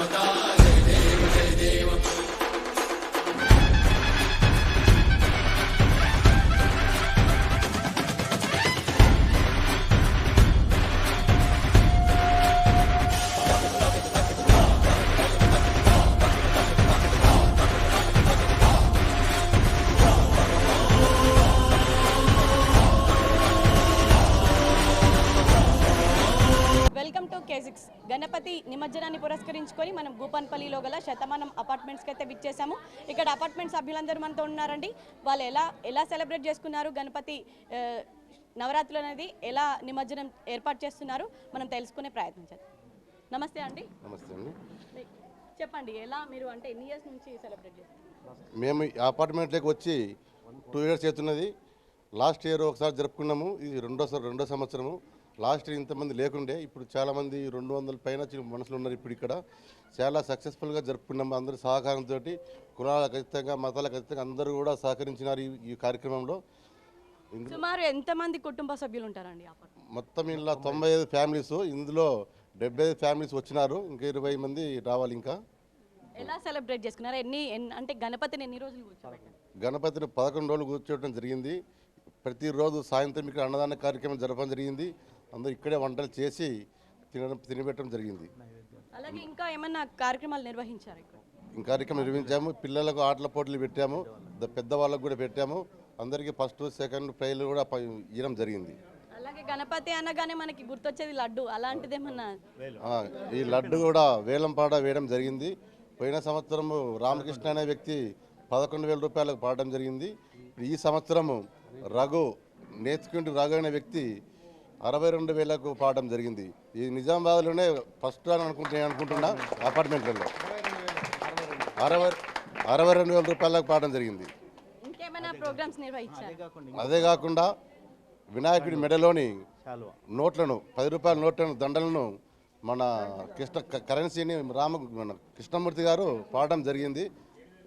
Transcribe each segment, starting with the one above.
Welcome Ganapati నిమజ్జనాన్ని పురస్కరించుకొని మనం భూపాన్పల్లిలో గల శతమానం అపార్ట్మెంట్స్కి అయితే విచ్చేసాము ఇక్కడ అపార్ట్మెంట్ సభ్యులందరూ మనతో ఉన్నారండి. వాళ్ళు ఎలా ఎలా సెలబ్రేట్ చేసుకున్నారు గణపతి నవరాత్రులు అనేది ఎలా నిమజ్జనం ఏర్పాటు చేస్తున్నారు మనం తెలుసుకునే ప్రయత్నం చేద్దాం. నమస్తే అండి. నమస్తే అండి. చెప్పండి ఎలా మీరు అంటే ఎన్ని ఇయర్స్ నుంచి సెలబ్రేట్ చేస్తున్నారు? మేము ఈ అపార్ట్మెంట్లోకి వచ్చి టూ ఇయర్స్ అవుతున్నది. లాస్ట్ ఇయర్ ఒకసారి జరుపుకున్నాము. ఇది రెండో రెండో సంవత్సరము. లాస్ట్ ఇయర్ ఇంతమంది లేకుండే ఇప్పుడు చాలామంది రెండు వందల పైన మనుషులు ఉన్నారు ఇప్పుడు ఇక్కడ. చాలా సక్సెస్ఫుల్గా జరుపుకున్నాము అందరి సహకారంతో కులాల ఖచ్చితంగా మతాల ఖచ్చితంగా అందరూ కూడా సహకరించినారు ఈ- కార్యక్రమంలో. సుమారు ఎంతమంది కుటుంబ సభ్యులు ఉంటారండి మొత్తం ఇలా తొంభై ఐదు ఫ్యామిలీస్ ఇందులో డెబ్బై ఐదు ఫ్యామిలీస్ వచ్చినారు ఇంకా ఇరవై మంది రావాలి ఇంకా. ఎలా సెలబ్రేట్ చేసుకున్నారు? ఎన్ని ఎన్- అంటే గణపతిని ఎన్ని రోజులు కూర్చోబెట్టారు? గణపతిని పదకొండు రోజులు కూర్చోవడం జరిగింది. ప్రతిరోజు సాయంత్రం ఇక్కడ అన్నదాన కార్యక్రమం జరపడం జరిగింది. అందరూ ఇక్కడే వంటలు చేసి తినడం తినబెట్టడం జరిగింది. అలాగే ఇంకా ఏమన్నా కార్యక్రమాలు నిర్వహించారు కార్యక్రమం నిర్వహించాము. పిల్లలకు ఆటల పోటీలు పెట్టాము. పెద్దవాళ్ళకు కూడా పెట్టాము. అందరికీ ఫస్ట్ సెకండ్ ప్రైజ్లు కూడా ఇవ్వడం జరిగింది. అలాగే గణపతి అనగానే మనకి గుర్తొచ్చేది లడ్డు. అలాంటిది ఏమన్నా? ఆ, ఈ లడ్డు కూడా వేలంపాట వేయడం జరిగింది. పోయిన సంవత్సరము రామకృష్ణ అనే వ్యక్తి పదకొండు వేల రూపాయలకు పాడడం జరిగింది. ఈ సంవత్సరము రఘు నేర్చుకుంటూ రఘు అనే వ్యక్తి అరవై రెండు వేలకు పాడడం జరిగింది. ఈ నిజామాబాద్లోనే ఫస్ట్ అని అనుకుంటే అనుకుంటున్నా అపార్ట్మెంట్లలో. అరవై అరవై రెండు వేల రూపాయలకు పాడడం జరిగింది. ఇంకేమైనా ప్రోగ్రామ్స్ నిర్వహించారు? అదే కాకుండా వినాయకుడి మెడలోని నోట్లను పది రూపాయల నోట్లను దండలను మన కృష్ణ క- కరెన్సీని రామ మన కృష్ణమూర్తి గారు పాడడం జరిగింది.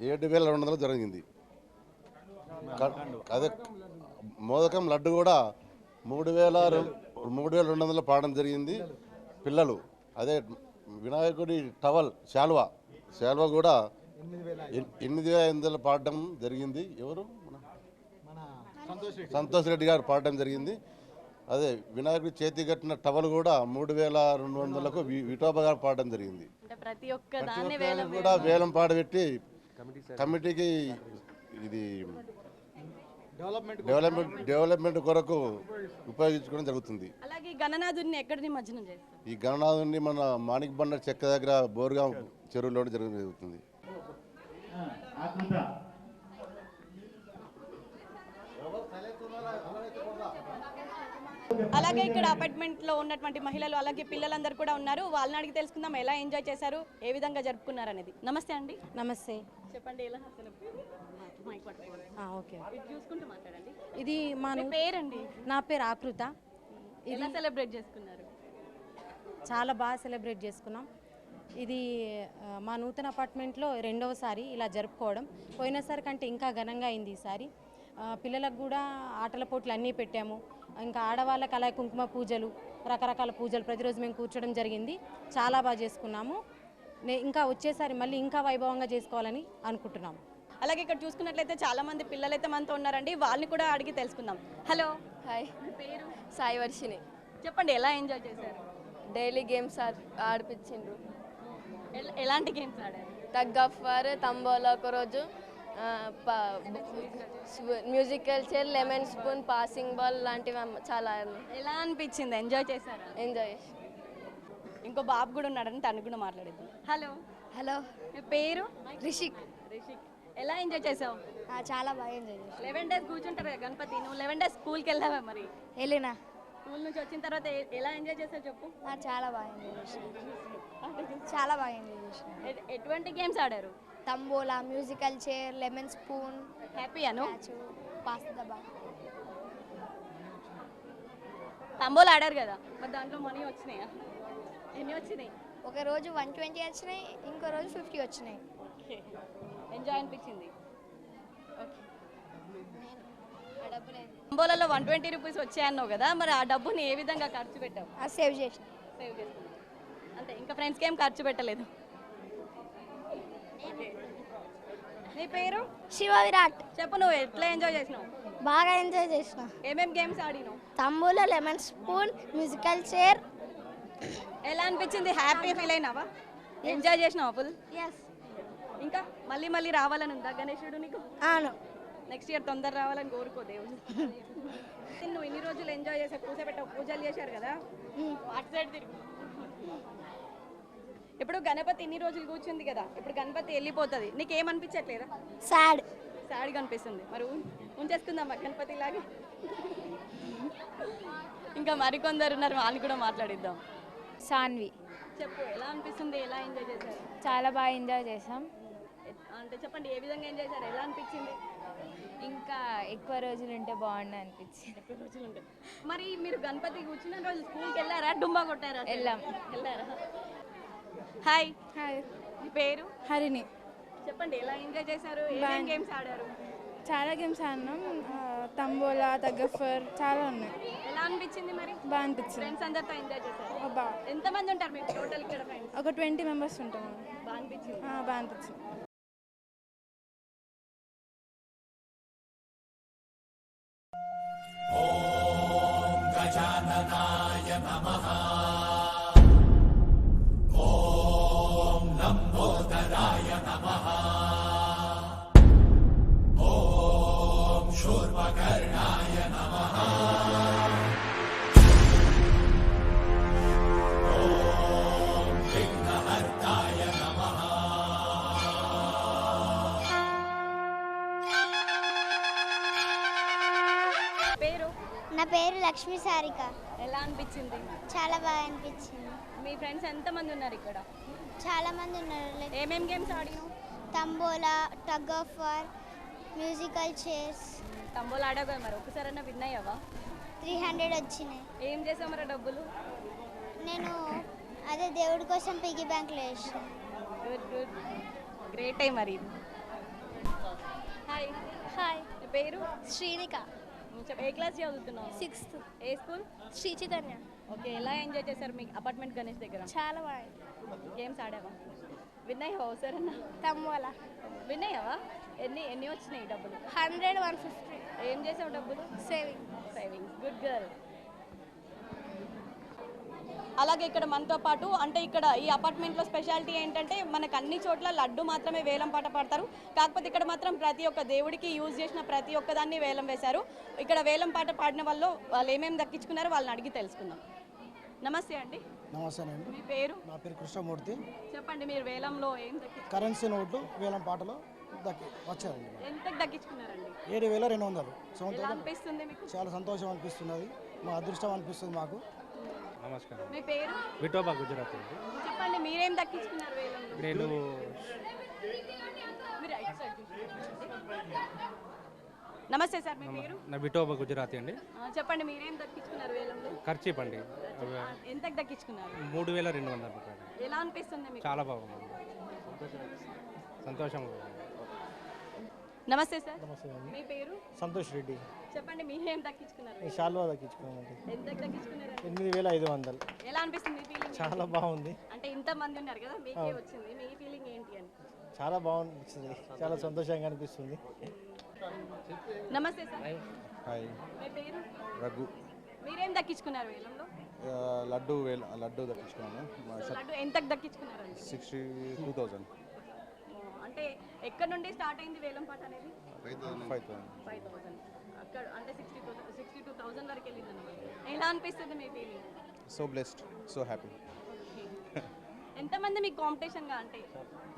ఏడు వేల రెండు వందలు జరిగింది. అదే మోదకం లడ్డు కూడా మూడు వేల మూడు వేల రెండు వందలు పాడడం జరిగింది. పిల్లలు అదే వినాయకుడి టవల్ శాల్వా. శాల్వా కూడా ఎన్- ఎనిమిది వేల ఐదు వందలు పాడడం జరిగింది. ఎవరు? మన సంతోష్ రెడ్డి గారు పాడడం జరిగింది. అదే వినాయకుడి చేతి కట్టిన టవల్ కూడా మూడు వేల రెండు వందలకు విఠోబా గారు పాడడం జరిగింది. అంటే ప్రతి ఒక్క దాన్ని వేల ఒక్కరికి కూడా వేలం పాడబెట్టి కమిటీకి ఇది డెవలప్మెంట్ డెవలప్మెంట్ కొరకు ఉపయోగించుకోవడం జరుగుతుంది. అలాగే గణనాథుడిని ఎక్కడ నిమజ్జనం చేస్తారు? ఈ గణనాథుని మన మాణిక్ బండర్ చెక్క దగ్గర బోర్గా చెరువులో జరగడం జరుగుతుంది. అలాగే ఇక్కడ అపార్ట్మెంట్లో ఉన్నటువంటి మహిళలు అలాగే పిల్లలందరూ కూడా ఉన్నారు. వాళ్ళని అడిగి తెలుసుకుందాం ఎలా ఎంజాయ్ చేశారు ఏ విధంగా జరుపుకున్నారు అనేది. నమస్తే అండి. నమస్తే. చెప్పండి ఎలా మైక్ పట్టుకోండి. ఆ, ఓకే. ఇది చూసుకుంటూ మాట్లాడండి. ఇది మా పేరండి? నా పేరు ఆకృత. ఎలా సెలబ్రేట్ చేసుకున్నారు? చాలా బాగా సెలబ్రేట్ చేసుకున్నాం. ఇది మా నూతన అపార్ట్మెంట్లో రెండవసారి ఇలా జరుపుకోవడం. పోయినసారి కంటే ఇంకా ఘనంగా అయింది ఈసారి పిల్లలకు కూడా ఆటల పోటీలు అన్నీ పెట్టాము. ఇంకా ఆడవాళ్ళకి అలా కుంకుమ పూజలు రకరకాల పూజలు ప్రతిరోజు మేము కూర్చోవడం జరిగింది. చాలా బాగా చేసుకున్నాము. ఇంకా వచ్చేసారి మళ్ళీ ఇంకా వైభవంగా చేసుకోవాలని అనుకుంటున్నాము. అలాగే ఇక్కడ చూసుకున్నట్లయితే చాలా మంది పిల్లలైతే మనతో ఉన్నారండి. వాళ్ళని కూడా అడిగి తెలుసుకుందాం. హలో. హాయ్. పేరు? సాయి వర్షిని చెప్పండి ఎలా ఎంజాయ్ చేశారు? డైలీ గేమ్స్ ఆడిపించిండ్రు. ఎల- ఎలాంటి గేమ్స్ ఆడారు? టగ్ ఆఫ్ వార్ తంబోలా ఒకరోజు musical chair lemon spoon passing ball లాంటివి చాలా ఎలా అనిపించింది? ఎంజాయ్ చేశారా? ఎంజాయ్ చేసి ఇంకో బాబు కూడా ఉన్నాడని తను కూడా మాట్లాడేద్దాం. హలో. హలో. పేరు? రిషిక్. రిషిక్. ఎలా ఎంజాయ్ చేసావు? చాలా బాగా ఎంజాయ్ చేసి లెవెన్ డేస్ కూర్చుంటారు కదా గణపతి నువ్వు లెవెన్ డేస్ స్కూల్కి వెళ్ళావా మరి? వెళ్ళినా. స్కూల్ నుంచి వచ్చిన తర్వాత ఎలా ఎంజాయ్ చేసావు చెప్పు? చాలా బాగా ఎంజాయ్ చేసిన చాలా బాగా ఎంజాయ్ చేసిన ఎటువంటి గేమ్స్ ఆడారు? Tambola musical chair lemon spoon happy అను పాస్ దబా. తంబోలు ఆడారు కదా మరి దాంట్లో మనీ వచ్చినాయా? ఎన్ని వచ్చినాయి? ఒక రోజు వన్ ట్వంటీ వచ్చినాయి ఇంకో రోజు ఫిఫ్టీ వచ్చినాయి. ఓకే. ఎంజాయ్ అనిపించింది. ఓకే తంబోలలో వన్ ట్వంటీ రూపీస్ వచ్చాయన్నావు కదా మరి ఆ డబ్బుని ఏ విధంగా ఖర్చు పెట్టావు? సేవ్ చేసిన. సేవ్ చేసుకున్నావు అంతే ఇంకా ఫ్రెండ్స్కి ఏం ఖర్చు పెట్టలేదు? నీ పేరు? శివ విరాట్ చెప్పు నువ్వు ఎట్లా ఎంజాయ్ చేసినావు? బాగా ఎంజాయ్ చేసిన. ఏమేం games ఆడినావు? Tambola lemon spoon musical chair. ఎలా అనిపించింది? హ్యాపీ ఫీల్ అయినావా? ఎంజాయ్ చేసినావా ఫుల్? ఎస్ ఇంకా మళ్ళీ మళ్ళీ రావాలని ఉందా గణేశుడు నీకు? అవును. నెక్స్ట్ ఇయర్ తొందర రావాలని కోరుకో దేవుడు నువ్వు ఇన్ని రోజులు ఎంజాయ్ చేసే పూజ పెట్టావు పూజలు చేశారు కదా? అటు సైడ్ తిరుగు. ఇప్పుడు గణపతి ఇన్ని రోజులు కూర్చుంది కదా ఇప్పుడు గణపతి వెళ్ళిపోతుంది. నీకేమనిపించట్లేదా? సాడ్ సాడ్ కనిపిస్తుంది మరి ఉం- ఉంచేసుకుందామా గణపతి లాగే ఇంకా మరికొందరు ఉన్నారు వాళ్ళని కూడా మాట్లాడిద్దాం. సాన్వి. చెప్పు ఎలా అనిపిస్తుంది? ఎలా ఎంజాయ్ చేశారు? చాలా బాగా ఎంజాయ్ చేసాం అంటే చెప్పండి ఏ విధంగా ఎంజాయ్ చేశారు? ఎలా అనిపించింది? ఇంకా ఎక్కువ రోజులు ఉంటే బాగుండు అనిపించింది. ఎక్కువ రోజులు ఉంటాయి మరి మీరు గణపతి కూర్చున్న రోజు స్కూల్కి వెళ్ళారా? డుమ్మా కొట్టారా? వెళ్ళాం. వెళ్ళారా? హాయ్. హాయ్. మీ పేరు? హరిణి. చెప్పండి ఎలా ఎంజాయ్ చేశారు? ఏమేం గేమ్స్ ఆడారు? చాలా గేమ్స్ ఆడినాం. ఆ, తంబోలా తగ్గఫర్ చాలా ఉన్నాయి. ఎలా అనిపించింది మరి? బాగా అనిపించింది. ఫ్రెండ్స్ అందరితో ఎంజాయ్ చేశారు. ఆ, బాగా ఎంతమంది ఉంటారు మీకు టోటల్ ఇక్కడ ఫ్రెండ్స్ ఒక ట్వంటీ మెంబర్స్ ఉంటాం. బాగా అనిపించింది. ఆ, బాగా అనిపించింది. లక్ష్మీ సారిక. ఎలా అనిపించింది? చాలా బాగా అనిపించింది. మీ ఫ్రెండ్స్ ఎంతమంది ఉన్నారు ఇక్కడ? చాలా మంది ఉన్నారు. లైక్ ఏమేం games ఆడినావు tambola tug of war musical chairs తంబోలు ఆడావు మరి. ఒకసారైనా విన్ అయ్యావా? త్రీ హండ్రెడ్ వచ్చినాయి. ఏం చేసావు మరి డబ్బులు? నేను అదే దేవుడి కోసం పిగ్గీ బ్యాంక్లో వేసాను గుడ్ గుడ్. గ్రేట్ అయ్యి మరి. హాయ్ హాయ్ పేరు? శ్రీనిక. ఏ క్లాస్ చదువుతున్నావు? సిక్స్త్ ఏ స్కూల్? శ్రీ చైతన్య ఓకే ఎలా ఎంజాయ్ చేశారు మీ అపార్ట్మెంట్ గణేష్ దగ్గర? చాలా బాగా గేమ్స్ ఆడావా? విన్ అయ్యావా ఒకసారన్నా తంబోలా విన్ అయ్యావా ఎన్ని ఎన్ని వచ్చినాయి డబ్బులు? Hundred one fifty. ఏం చేసావు డబ్బులు? సేవింగ్ సేవింగ్స్ గుడ్ గర్ల్ అలాగే ఇక్కడ మనతో పాటు అంటే ఇక్కడ ఈ అపార్ట్మెంట్లో స్పెషాలిటీ ఏంటంటే మనకు అన్ని చోట్ల లడ్డు మాత్రమే వేలం పాట పాడతారు. కాకపోతే ఇక్కడ మాత్రం ప్రతి ఒక్క దేవుడికి యూజ్ చేసిన ప్రతి ఒక్కదాన్ని వేలం వేశారు. ఇక్కడ వేలం పాట పాడిన వాళ్ళు వాళ్ళు ఏమేమి దక్కించుకున్నారో వాళ్ళని అడిగి తెలుసుకుందాం. నమస్తే అండి. నమస్తేనండి మీ పేరు? నా పేరు కృష్ణమూర్తి. చెప్పండి మీరు వేలంలో ఏం కరెన్సీ నోట్లు వేలం పాటలో దక్కి వచ్చారండి. ఎంతకు దక్కించుకున్నారండి? ఏడు వేల రెండు వందలు. అనిపిస్తుంది మీకు? చాలా సంతోషం అనిపిస్తున్నది. మా అదృష్టం అనిపిస్తుంది మాకు. నమస్కారం. మీ పేరు? విఠోబా గుజరాత్ అండి. చెప్పండి మీరేం దక్కించుకున్నారు వేలంలో నేను మీరు చూసుకోండి. నమస్తే సార్ మీ పేరు? నా విఠోబా గుజరాతీ అండి. ఆ, చెప్పండి మీరేం దక్కించుకున్నారు వేలంలో ఖర్చీప్ అండి. ఎంతకు దక్కించుకున్నారు? మూడు వేల రెండు వందల రూపాయలు. ఎలా అనిపిస్తుంది మీకు? చాలా బాగుంది. సంతోషంగా ఉంది. నమస్తే సార్. నమస్తే అండి. మీ పేరు? సంతోష్ రెడ్డి. చెప్పండి మీరేం దక్కించుకున్నారు. ఈ షాల్వా దక్కించుకున్నామండి. ఎంతకు దక్కించుకున్నారు? ఎనిమిది వేల ఐదు వందలు. ఎలా అనిపిస్తుంది మీ ఫీలింగ్ చాలా బాగుంది. అంటే ఇంత మంది ఉన్నారు కదా మీకే వచ్చింది. మీ ఫీలింగ్ ఏంటి అని? చాలా బాగుంది. చాలా సంతోషంగా అనిపిస్తుంది. నమస్తే సార్. హాయ్. మీ పేరు? రఘు. మీరేం దక్కించుకున్నారు వేలంలో? ఆ, లడ్డు వేల లడ్డు దక్కించుకున్నాను. లడ్డు ఎంతకు దక్కించుకున్నారండి? Sixty two thousand. అంటే ఎక్కడ నుండి స్టార్ట్ అయింది వేలం పాట అనేది? Five thousand. అక్కడ అంటే sixty two sixty two thousand వరకు వెళ్ళింది అనమాట ఎలా అనిపిస్తుంది మీ feeling so blessed so happy ఎంతమంది మీకు కాంపిటీషన్గా అంటే?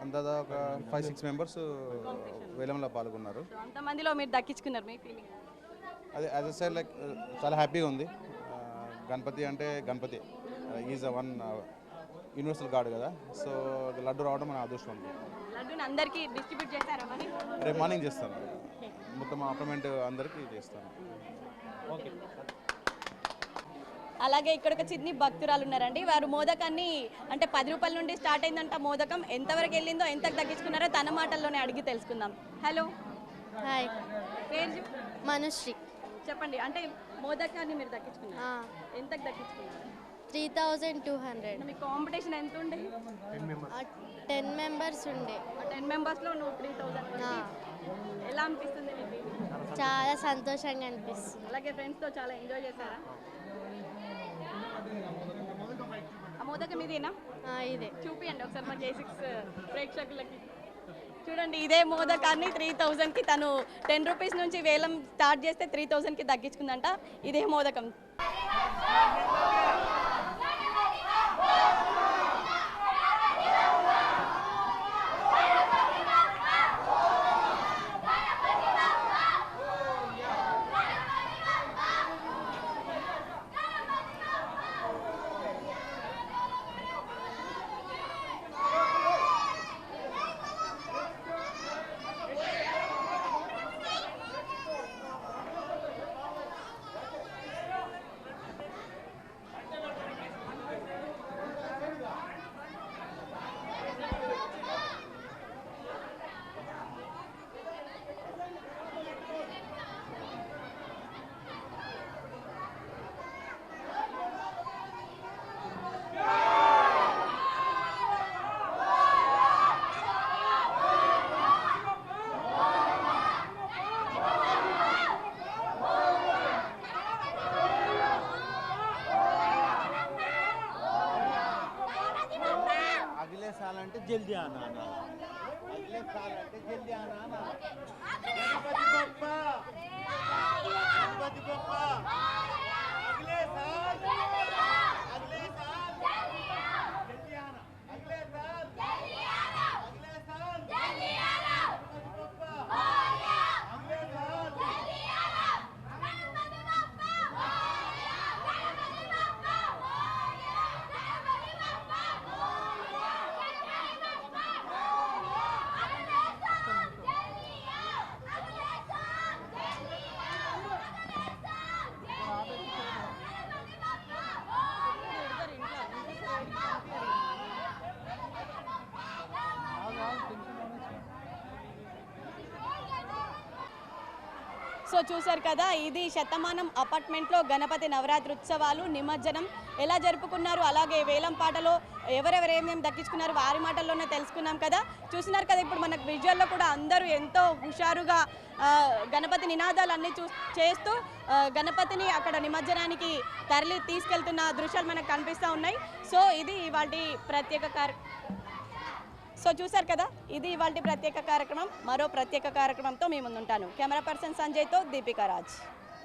అందాదా ఒక ఫైవ్ సిక్స్ మెంబర్స్ వేలంలో పాల్గొన్నారు. అంతమందిలో మీరు దక్కించుకున్నారు మీ ఫీలింగ్ అది యాజ్ అ సైడ్ లైక్ చాలా హ్యాపీగా ఉంది. ఆ, గణపతి అంటే Ganapati. Is a one universal God కదా. సో లడ్డు రావడం మన అదృష్టం. లడ్డూని అందరికీ డిస్ట్రిబ్యూట్ చేస్తారా మరి? రేపు మార్నింగ్ చేస్తాను. మొత్తం అపార్ట్మెంట్ అందరికీ చేస్తాను. ఓకే. అలాగే ఇక్కడ ఒక చిన్ని భక్తురాలు ఉన్నారండి. వారు మోదకాన్ని అంటే పది రూపాయల నుండి స్టార్ట్ అయిందంట మోదకం. ఎంతవరకు వెళ్ళిందో ఎంతకు దక్కించుకున్నారో తన మాటల్లోనే అడిగి తెలుసుకుందాం. హలో హాయ్ పేరు. మనుశ్రీ చెప్పండి. అంటే మోదకాన్ని మీరు దక్కించుకున్నారు ఎంతకు దక్కించుకున్నారు త్రీ థౌజండ్ టూ హండ్రెడ్. మీ కాంపిటీషన్ ఎంత ఉండే టెన్ మెంబర్స్ ఉండే. టెన్ మెంబర్స్లో నువ్వు త్రీ థౌసండ్ ఎలా అనిపిస్తుంది మీకు? చాలా సంతోషంగా అనిపిస్తుంది. అలాగే ఫ్రెండ్స్తో చాలా ఎంజాయ్ చేశారా? మోదకం ఇదేనా ఇదే. చూపియండి ఒకసారి మా కే సిక్స్ ప్రేక్షకులకి. చూడండి ఇదే మోదకాన్ని త్రీ థౌజండ్కి తను టెన్ రూపీస్ నుంచి వేలం స్టార్ట్ చేస్తే త్రీ థౌజండ్కి తగ్గించుకుందంట. ఇదే మోదకం. जल्दी आना आना। अगले साल आते जल्दी आना ना गणपति बप्पा गणपति बप्पा। సో చూశారు కదా ఇది శతమానం అపార్ట్మెంట్లో గణపతి నవరాత్రి ఉత్సవాలు నిమజ్జనం ఎలా జరుపుకున్నారు అలాగే వేలం పాటలో ఎవరెవరు ఏమేమి దక్కించుకున్నారు వారి మాటల్లోనే తెలుసుకున్నాం కదా. చూసినారు కదా ఇప్పుడు మనకు విజువల్లో కూడా అందరూ ఎంతో హుషారుగా గణపతి నినాదాలు అన్నీ చూ చేస్తూ గణపతిని అక్కడ నిమజ్జనానికి తరలి తీసుకెళ్తున్న దృశ్యాలు మనకు కనిపిస్తూ ఉన్నాయి. సో ఇది వాటి ప్రత్యేక కార్య సో చూశారు కదా ఇది ఇవాళ ప్రత్యేక కార్యక్రమం. మరో ప్రత్యేక కార్యక్రమంతో మీ ముందుంటాను. కెమెరా పర్సన్ సంజయ్తో దీపికా రాజ్.